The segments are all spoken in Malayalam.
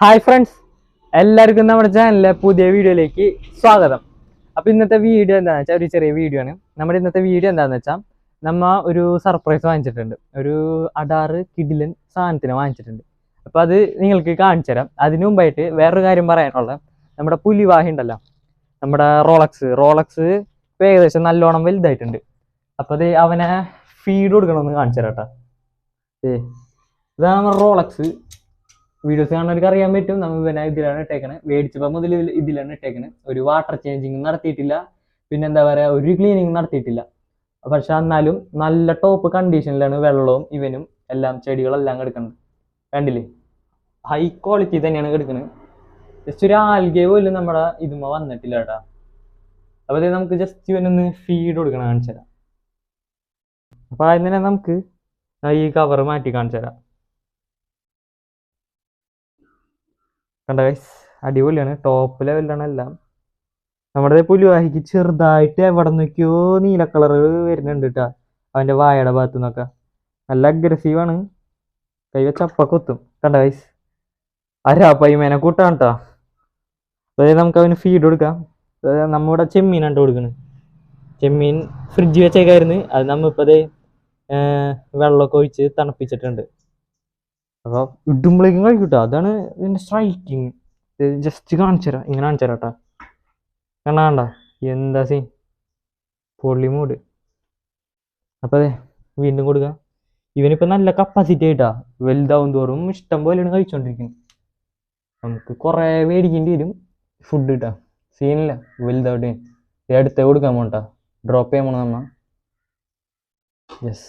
ഹായ് ഫ്രണ്ട്സ് എല്ലാവർക്കും നമ്മുടെ ചാനലിലെ പുതിയ വീഡിയോയിലേക്ക് സ്വാഗതം. അപ്പോൾ ഇന്നത്തെ വീഡിയോ എന്താണെന്ന് വെച്ചാൽ ഒരു ചെറിയ വീഡിയോ ആണ്. നമ്മുടെ ഇന്നത്തെ വീഡിയോ എന്താണെന്ന് വെച്ചാൽ നമ്മ ഒരു സർപ്രൈസ് വാങ്ങിച്ചിട്ടുണ്ട്. ഒരു അടാറ് കിഡിലൻ സാധനത്തിന് വാങ്ങിച്ചിട്ടുണ്ട്. അപ്പോൾ അത് നിങ്ങൾക്ക് കാണിച്ചു തരാം. അതിനു മുമ്പായിട്ട് വേറൊരു കാര്യം പറയാനുള്ളത്. നമ്മുടെ പുലിവാഹി ഉണ്ടല്ലോ. നമ്മുടെ റോളക്സ് റോളക്സ് ഇപ്പോൾ ഏകദേശം നല്ലോണം വലുതായിട്ടുണ്ട്. അപ്പോൾ അത് അവനെ ഫീഡ് കൊടുക്കണമെന്ന് കാണിച്ചു തരാം കേട്ടോ ഏ ഇതാണ് റോളക്സ് വീഡിയോസ് കാണുന്നവർക്ക് അറിയാൻ പറ്റും. നമ്മൾ പിന്നെ ഇതിലാണ് ഇട്ടേക്കണേ. മേടിച്ചപ്പോൾ മുതൽ ഇതിലാണ് ഇട്ടേക്കണേ. ഒരു വാട്ടർ ചേഞ്ചിങ് നടത്തിയിട്ടില്ല. പിന്നെ എന്താ പറയുക ഒരു ക്ലീനിങ് നടത്തിയിട്ടില്ല. പക്ഷെ എന്നാലും നല്ല ടോപ്പ് കണ്ടീഷനിലാണ് വെള്ളവും ഇവനും എല്ലാം ചെടികളെല്ലാം കിടക്കുന്നത് കണ്ടില്ലേ? ഹൈ ക്വാളിറ്റി തന്നെയാണ് കിടക്കുന്നത് ജസ്റ്റ് ഒരു ആൽഗെ പോലും നമ്മുടെ ഇതുമ വന്നിട്ടില്ല കേട്ടാ. അപ്പോൾ അതായത് നമുക്ക് ജസ്റ്റ് ഇവനൊന്ന് ഫീഡ് കൊടുക്കണം കാണിച്ചു തരാം അപ്പോൾ അതിന് തന്നെ നമുക്ക് ഈ കവർ മാറ്റി കാണിച്ചു തരാം കണ്ട ഗൈസ് അടിപൊളിയാണ്. ടോപ്പ് ലെവലാണ് എല്ലാം. നമ്മുടെ പുലുവാഹിക്ക് ചെറുതായിട്ട് എവിടെ നിൽക്കോ നീല കളർ വരുന്നുണ്ട് കേട്ടാ അവന്റെ വായയുടെ ഭാഗത്ത് നിന്നൊക്കെ നല്ല അഗ്രസീവാണ് കൈ വെച്ച അപ്പ കൊത്തും. കണ്ട ഗൈസ് അരാ പൈമേനെ കൂട്ടാണ് കേട്ടോ അതായത് നമുക്ക് അവന് ഫീഡ് കൊടുക്കാം. നമ്മുടെ ചെമ്മീനാണ് ട്ടോ കൊടുക്കുന്നത് ചെമ്മീൻ ഫ്രിഡ്ജ് വെച്ചേക്കായിരുന്നു. അത് നമ്മളിപ്പോൾ വെള്ളമൊക്കെ ഒഴിച്ച് തണുപ്പിച്ചിട്ടുണ്ട്. അപ്പോൾ ഇടുമ്പോഴേക്കും കഴിക്കൂട്ടോ. അതാണ് ഇതിന്റെ സ്ട്രൈക്കിങ് ജസ്റ്റ് കാണിച്ചു തരാം ഇങ്ങനെ കാണിച്ചു തരാം കേട്ടോ കണ്ടാ കണ്ട. എന്താ സീൻ പൊള്ളി മൂട്. അപ്പോൾ അതെ വീണ്ടും കൊടുക്കാം. ഇവനിപ്പോൾ നല്ല കപ്പാസിറ്റി ആയിട്ടാ. വലുതാവും തോറും ഇഷ്ടം പോലെയാണ് കഴിച്ചുകൊണ്ടിരിക്കുന്നത് നമുക്ക് കുറേ മേടിക്കേണ്ടി വരും. ഫുഡ് കിട്ടാം സീനില്ല വലുതാവട്ടെ. അടുത്ത കൊടുക്കാൻ പോണ്ടാ ഡ്രോപ്പ് ചെയ്യാൻ പോണെന്ന് നമ്മ. യെസ്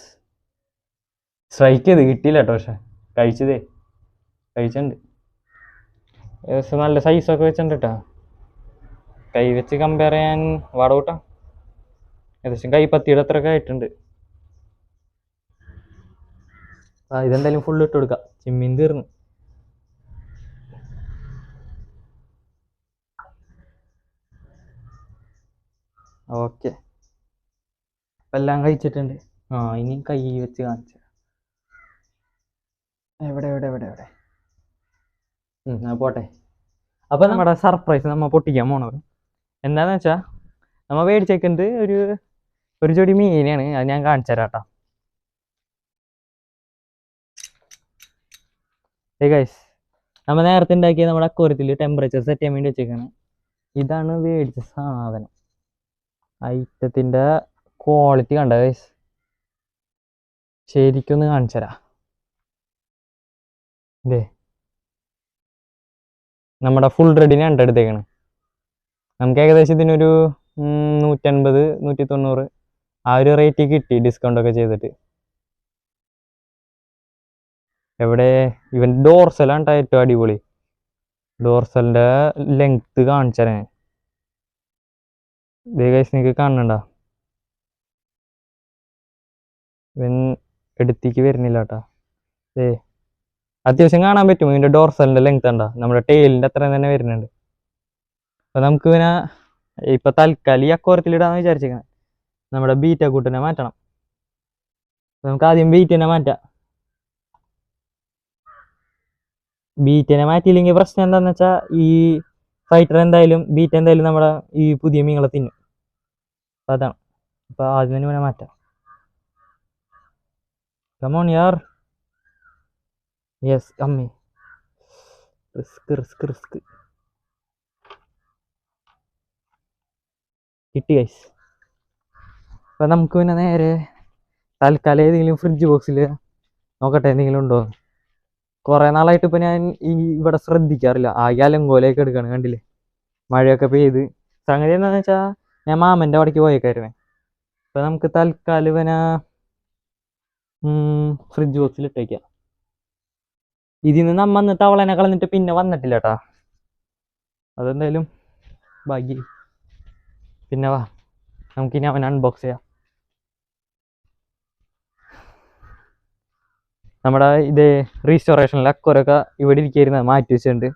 സ്ട്രൈക്ക് ചെയ്ത് കിട്ടിയില്ല കേട്ടോ പക്ഷെ. കഴിച്ചതേ. കഴിച്ചിട്ടുണ്ട്. ഏകദേശം നല്ല സൈസൊക്കെ വെച്ചിട്ടുണ്ട് കേട്ടോ കൈ വെച്ച് കമ്പയർ ചെയ്യാൻ വാടകൂട്ടാ. ഏകദേശം കൈപ്പത്തിയുടെ അത്രയൊക്കെ ആയിട്ടുണ്ട്. ആ ഇതെന്തായാലും ഫുള്ള് ഇട്ട് കൊടുക്കാം. ചിമ്മീൻ തീർന്നു. ഓക്കെ. എല്ലാം കഴിച്ചിട്ടുണ്ട്. ആ ഇനി കൈ വെച്ച് കാണിച്ചു. എവിടെ എവിടെ എവിടെ എവിടെ? പോട്ടെ. അപ്പൊ നമ്മുടെ സർപ്രൈസ് നമ്മ പൊട്ടിക്കാൻ പോണത്. എന്താന്ന് വെച്ചാ നമ്മ മേടിച്ചേക്കുന്നത് ഒരു ഒരു ജോഡി മീനാണ്. അത് ഞാൻ കാണിച്ചു തരാം ഗൈസ് നമ്മ നേരത്തെ ഉണ്ടാക്കിയ നമ്മുടെ അക്വരത്തിൽ ടെമ്പറേച്ചർ സെറ്റ് ചെയ്യാൻ വേണ്ടി വെച്ചേക്കാണ്. ഇതാണ് മേടിച്ച സാധനം. ഐറ്റത്തിന്റെ ക്വാളിറ്റി കണ്ട ഗൈസ് ശരിക്കൊന്ന് കാണിച്ചു തരാം. നമ്മുടെ ഫുൾ റെഡിനെ എടുത്തേക്കാണ്. നമുക്ക് ഏകദേശം ഇതിനൊരു നൂറ്റൻപത് നൂറ്റി തൊണ്ണൂറ് ആ ഒരു റേറ്റ് കിട്ടി ഡിസ്കൗണ്ട് ഒക്കെ ചെയ്തിട്ട്. എവിടെ? ഇവൻ ഡോർസലാണ് ഏറ്റവും അടിപൊളി. ഡോർസലിന്റെ ലെങ്ത് കാണിച്ചാൽ ഇതേ നിങ്ങൾക്ക് കാണണ്ട ഇവൻ എടുത്തേക്ക് വരുന്നില്ല കേട്ടാ ഏ അത്യാവശ്യം കാണാൻ പറ്റും. ഇതിന്റെ ഡോർസലിന്റെ ലെങ്ത് ഉണ്ടോ നമ്മുടെ ടെയിലിന്റെ അത്രയും തന്നെ വരുന്നുണ്ട്. അപ്പോൾ നമുക്ക് പിന്നെ ഇപ്പൊ തൽക്കാലം ഈ അക്കോരത്തിലിടാന്ന് വിചാരിച്ചേക്കണം നമ്മുടെ ബീറ്റ കൂട്ടിനെ മാറ്റണം. നമുക്ക് ആദ്യം ബീറ്റിനെ മാറ്റാം. ബീറ്റിനെ മാറ്റിയില്ലെങ്കിൽ പ്രശ്നം എന്താന്ന് വെച്ചാൽ ഈ ഫൈറ്റർ എന്തായാലും ബീറ്റ് എന്തായാലും നമ്മുടെ ഈ പുതിയ മീങ്ങളെ തിന്നും. അപ്പൊ അതാണ്. അപ്പൊ ആദ്യം തന്നെ ഇവനെ മാറ്റാം. കമോൺ യാർ യെസ് അമ്മേ റിസ്ക് റിസ്ക് റിസ്ക് കിട്ടി ഗൈസ് അപ്പൊ നമുക്ക് പിന്നെ നേരെ തൽക്കാലം ഏതെങ്കിലും ഫ്രിഡ്ജ് ബോക്സിൽ നോക്കട്ടെ എന്തെങ്കിലും ഉണ്ടോ? കുറെ നാളായിട്ട് ഇപ്പൊ ഞാൻ ഈ ഇവിടെ ശ്രദ്ധിക്കാറില്ല. ആ അലങ്കോലയൊക്കെ എടുക്കാണ് കണ്ടില്ലേ? മഴയൊക്കെ പെയ്ത്. സംഗതി എന്താന്ന് വെച്ചാ ഞാൻ മാമന്റെ അവിടേക്ക് പോയേക്കായിരുന്നേ. അപ്പൊ നമുക്ക് തൽക്കാലം പിന്നെ ഫ്രിഡ്ജ് ബോക്സിൽ ഇട്ടേക്കാം. ഇതിന്ന് നമ്മ തവളനെ കളഞ്ഞിട്ട് പിന്നെ വന്നിട്ടില്ല കേട്ടാ അതെന്തായാലും ഭാഗ്യം. പിന്നെ വാ നമുക്കിനി അവൻ അൺബോക്സ് ചെയ്യാം. നമ്മുടെ ഇത് റീസ്റ്റോറേഷനിൽ അക്കുറൊക്കെ ഇവിടെ ഇരിക്കുന്നത് മാറ്റി വെച്ചിട്ടുണ്ട്.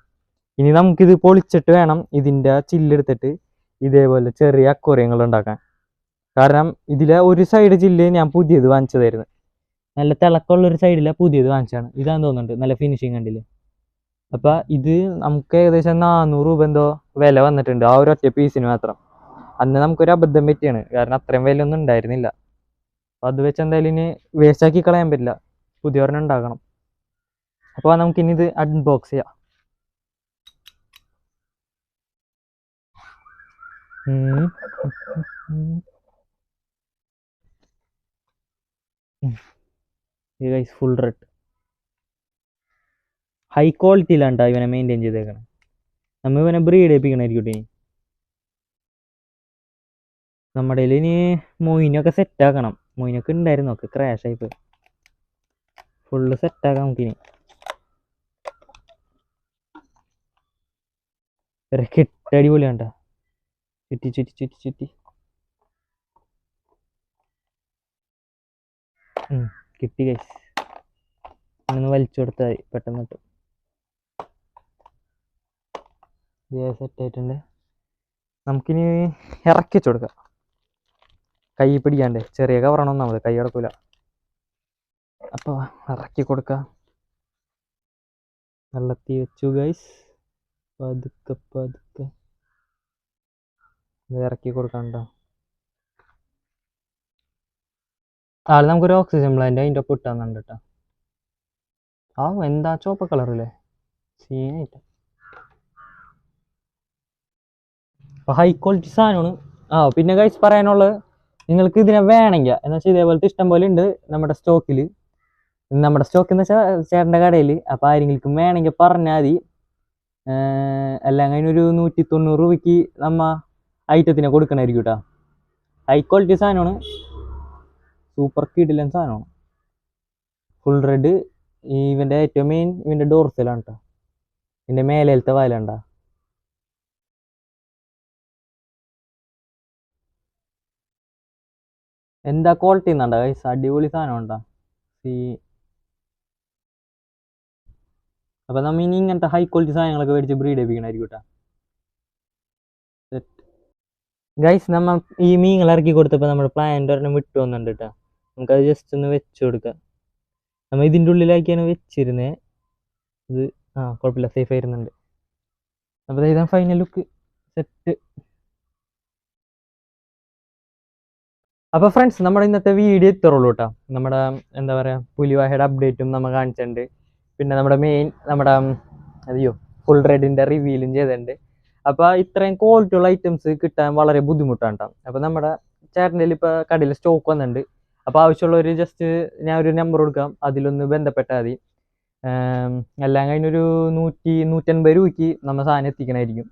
ഇനി നമുക്കിത് പൊളിച്ചിട്ട് വേണം ഇതിന്റെ ചില്ലെടുത്തിട്ട് ഇതേപോലെ ചെറിയ അക്വറിയങ്ങൾ ഉണ്ടാക്കാൻ. കാരണം ഇതിലെ ഒരു സൈഡ് ചില്ല് ഞാൻ പുതിയത് വാങ്ങിച്ചതായിരുന്നു. നല്ല തിളക്കമുള്ള ഒരു സൈഡിലെ പുതിയത് വാങ്ങിച്ചാണ് ഇതാന്ന് തോന്നുന്നുണ്ട്. നല്ല ഫിനിഷിങ് കണ്ടില്ലേ? അപ്പം ഇത് നമുക്ക് ഏകദേശം നാനൂറ് രൂപ എന്തോ വില വന്നിട്ടുണ്ട്. ആ ഒരു ഒറ്റ പീസിന് മാത്രം. അന്ന് നമുക്കൊരു അബദ്ധം പറ്റിയാണ്. കാരണം അത്രയും വിലയൊന്നും ഉണ്ടായിരുന്നില്ല. അപ്പം അത് വെച്ച് എന്തായാലും ഇനി വേസ്റ്റ് ആക്കി കളയാൻ പറ്റില്ല. പുതിയ ഒരെണ്ണം ഉണ്ടാക്കണം അപ്പോൾ നമുക്കിനി ഇത് അൺബോക്സ് ചെയ്യാം. ഉം. ഉം. Guys full red high quality ട്ടോ ഇവനെ മെയിന്റെയിൻ ചെയ്തേക്കണേ. നമ്മൾ ഇവനെ ബ്രീഡ് ചെയ്യിപ്പിക്കണായിരിക്കും ഇനി നമ്മുടെ കയ്യിൽ ഇനി മൊയിനൊക്കെ സെറ്റ് ആക്കണം. മൊയിനൊക്കെ ഉണ്ടായിരുന്നു ഒക്കെ ക്രാഷ് ആയിപ്പോയി ഫുള്ള് സെറ്റ് ആക്കാം നമുക്കിനി. ഒരു കിട്ട പോലെ കണ്ട ചുറ്റി ചുറ്റി ചുറ്റി ചുറ്റി. കിട്ടി കൈസ് ഒന്ന് വലിച്ചു കൊടുത്താൽ മതി പെട്ടെന്ന് കിട്ടും. സെറ്റ് ആയിട്ടുണ്ട്. നമുക്കിനി ഇറക്കി വെച്ച് കൊടുക്കാം. കൈ പിടിക്കാണ്ട് ചെറിയ കവറാണോ നമ്മൾ കൈ കിടക്കൂല അപ്പോൾ ഇറക്കി കൊടുക്കാം. വെള്ളത്തി വെച്ചു ഗൈസ് പതുക്കെ പതുക്കെ. ഇറക്കി കൊടുക്കണ്ട ആൾ നമുക്കൊരു ഓക്സിജൻ പ്ലാന്റ് അതിന്റെ ഒപ്പം ഇട്ടാന്നുണ്ട് കേട്ടോ ആ എന്താ ചോപ്പ കളറില്ലേ സീനായിട്ട് അപ്പോൾ ഹൈ ക്വാളിറ്റി സാധനമാണ്. ആ പിന്നെ കഴിച്ച് പറയാനുള്ളത് നിങ്ങൾക്ക് ഇതിനെ വേണമെങ്കിൽ എന്ന് വെച്ചാൽ ഇതേപോലത്തെ ഇഷ്ടം പോലെ ഉണ്ട് നമ്മുടെ സ്റ്റോക്കിൽ നമ്മുടെ സ്റ്റോക്ക് എന്ന് വെച്ചാൽ ചേട്ടന്റെ കടയിൽ അപ്പോൾ ആരെങ്കിലും വേണമെങ്കിൽ പറഞ്ഞാൽ മതി. എല്ലാം എല്ലാം കഴിഞ്ഞൊരു നൂറ്റി തൊണ്ണൂറ് രൂപയ്ക്ക് നമ്മ ഐറ്റത്തിനെ കൊടുക്കണമായിരിക്കും കേട്ടോ ഹൈ ക്വാളിറ്റി സാധനമാണ്. സൂപ്പർ കിടിലൻ സാധനമാണ്. ഫുൾ റെഡ് ഈ ഇവന്റെ ഏറ്റവും മെയിൻ ഇവന്റെ ഡോർസലാണ് കേട്ടോ ഇതിന്റെ മേലത്തെ വാലുണ്ടാ എന്താ ക്വാളിറ്റി എന്നാണ്ടാ ഗൈസ് അടിപൊളി സാധനം ഉണ്ടാ. ഈ അപ്പൊ നമ്മ ഇനി ഇങ്ങനത്തെ ഹൈ ക്വാളിറ്റി സാധനങ്ങളൊക്കെ മേടിച്ച് ബ്രീഡ് ചെയ്യിപ്പിക്കണായിരിക്കും കേട്ടോ ഗൈസ് നമ്മ ഈ മീങ്ങൾ ഇറക്കി കൊടുത്തപ്പോൾ നമ്മുടെ പ്ലാന്റ് ഒരെണ്ണം വിട്ടു വന്നിട്ടുണ്ട് കേട്ടോ നമുക്കത് ജസ്റ്റ് ഒന്ന് വെച്ച് കൊടുക്കാം. നമ്മൾ ഇതിന്റെ ഉള്ളിലാക്കിയാണ് വെച്ചിരുന്നേ. ഇത് ആ കുഴപ്പമില്ല സേഫ് ആയിരുന്നുണ്ട്. അപ്പോൾ ഇതാണ് ഫൈനൽ ലുക്ക് സെറ്റ് അപ്പോൾ ഫ്രണ്ട്സ് നമ്മുടെ ഇന്നത്തെ വീഡിയോ ഇത്രയുള്ളൂ കേട്ടോ നമ്മുടെ എന്താ പറയുക പുലിവാഹയുടെ അപ്ഡേറ്റും നമ്മൾ കാണിച്ചിട്ടുണ്ട്. പിന്നെ നമ്മുടെ മെയിൻ നമ്മുടെ അതെയോ ഫുൾ റെഡിന്റെ റിവീലും ചെയ്തിട്ടുണ്ട്. അപ്പോൾ ഇത്രയും ക്വാളിറ്റിയുള്ള ഐറ്റംസ് കിട്ടാൻ വളരെ ബുദ്ധിമുട്ടാണ് കേട്ടോ അപ്പോൾ നമ്മുടെ ചേട്ടന്റെ ഇപ്പോൾ കടയിൽ സ്റ്റോക്ക് വന്നിട്ടുണ്ട്. അപ്പോൾ ആവശ്യമുള്ളവർ ജസ്റ്റ് ഞാൻ ഒരു നമ്പർ കൊടുക്കാം. അതിലൊന്ന് ബന്ധപ്പെട്ടാൽ മതി. എല്ലാം കഴിഞ്ഞൊരു നൂറ്റി നൂറ്റൻപത് രൂപയ്ക്ക് നമ്മൾ സാധനം എത്തിക്കണമായിരിക്കും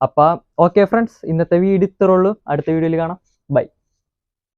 അപ്പോൾ ഓക്കെ ഫ്രണ്ട്സ് ഇന്നത്തെ വീഡിയോ ഇത്രയുള്ളൂ അടുത്ത വീഡിയോയിൽ കാണാം. ബൈ